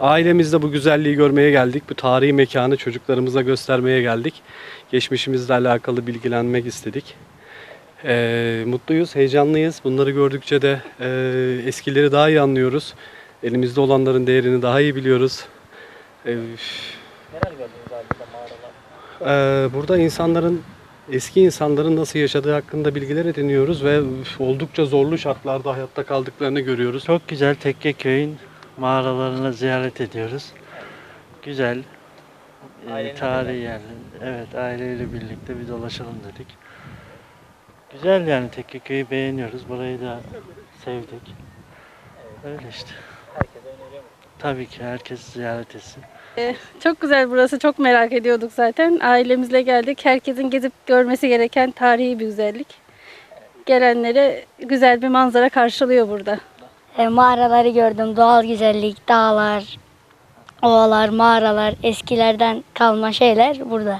Ailemizde bu güzelliği görmeye geldik. Bu tarihi mekanı çocuklarımıza göstermeye geldik. Geçmişimizle alakalı bilgilenmek istedik. Ee, mutluyuz, heyecanlıyız. Bunları gördükçe de e, eskileri daha iyi anlıyoruz. Elimizde olanların değerini daha iyi biliyoruz. Ee, Neler gördünüz abi burada mağaralar? Ee, burada insanların eski insanların nasıl yaşadığı hakkında bilgiler ediniyoruz ve oldukça zorlu şartlarda hayatta kaldıklarını görüyoruz. Çok güzel Tekkeköy'ün mağaralarını ziyaret ediyoruz. Güzel. e, tarihi yerler. Evet aileyle birlikte bir dolaşalım dedik. Güzel yani Tekkeköy'ü beğeniyoruz. Burayı da sevdik. Öyle işte. Tabii ki herkes ziyaret etsin. Çok güzel burası. Çok merak ediyorduk zaten. Ailemizle geldik. Herkesin gezip görmesi gereken tarihi bir güzellik. Gelenlere güzel bir manzara karşılıyor burada. E, mağaraları gördüm. Doğal güzellik, dağlar, ovalar, mağaralar, eskilerden kalma şeyler burada.